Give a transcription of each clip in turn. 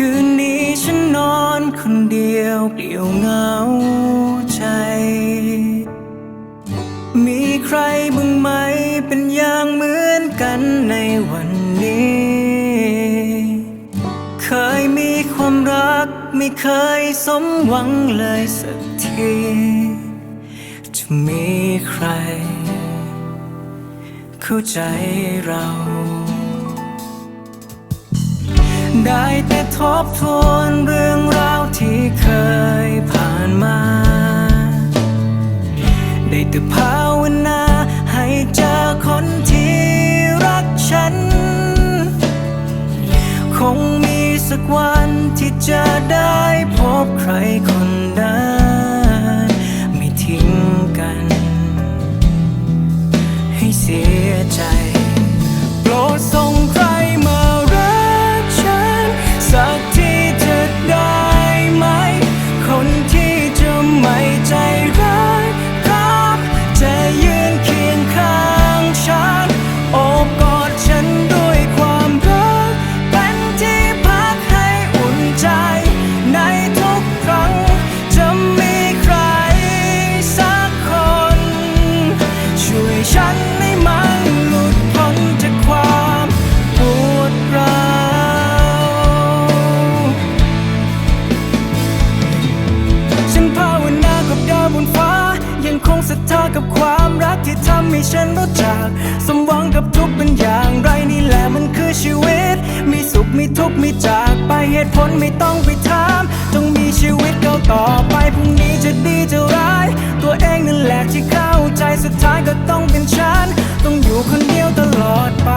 คืนนี้ฉันนอนคนเดียวเปลี่ยวเหงาใจ มีใครบ้างไหมเป็นอย่างเหมือนกันในวันนี้ เคยมีความรักไม่เคยสมหวังเลยสักที จะมีใคร เข้าใจเรา ได้แต่ทบทวนเรื่องราวที่เคยผ่านมา ได้แต่ภาวนาให้เจอคนที่รักฉัน คงมีสักวันที่จะได้พบใครคนนั้นไม่ทิ้งกัน ให้เสียใจ ให้ฉันรู้จักสมหวังกับทุกเป็นอย่างไรนี่แหละมันคือชีวิต มีสุขมีทุกข์มีจากไปเหตุผลไม่ต้องไปถามต้องมีชีวิตก้าวต่อไปพรุ่งนี้จะดีจะร้าย ตัวเองนั่นแหละที่เข้าใจสุดท้ายก็ต้องเป็นฉัน ต้องอยู่คนเดียวตลอดไป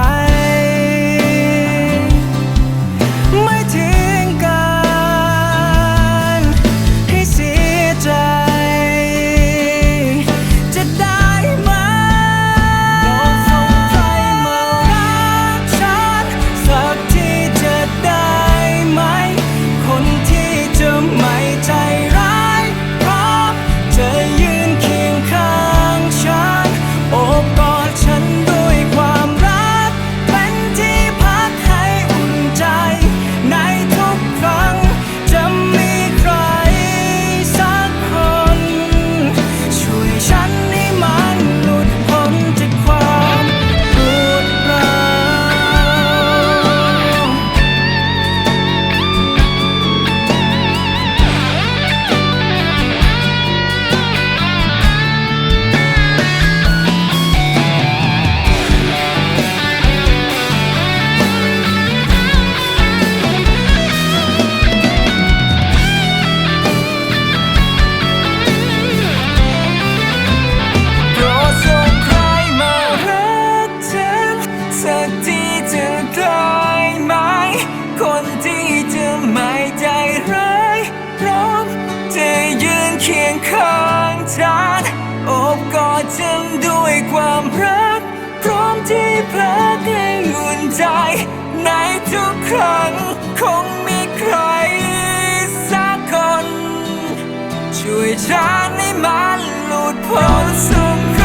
เคียงข้างฉันโอบกอดฉันด้วยความรัก พร้อมที่พักให้อุ่นใจในทุกครั้งคงมีใครสักคน ช่วยฉันให้มันหลุดพ้นสงค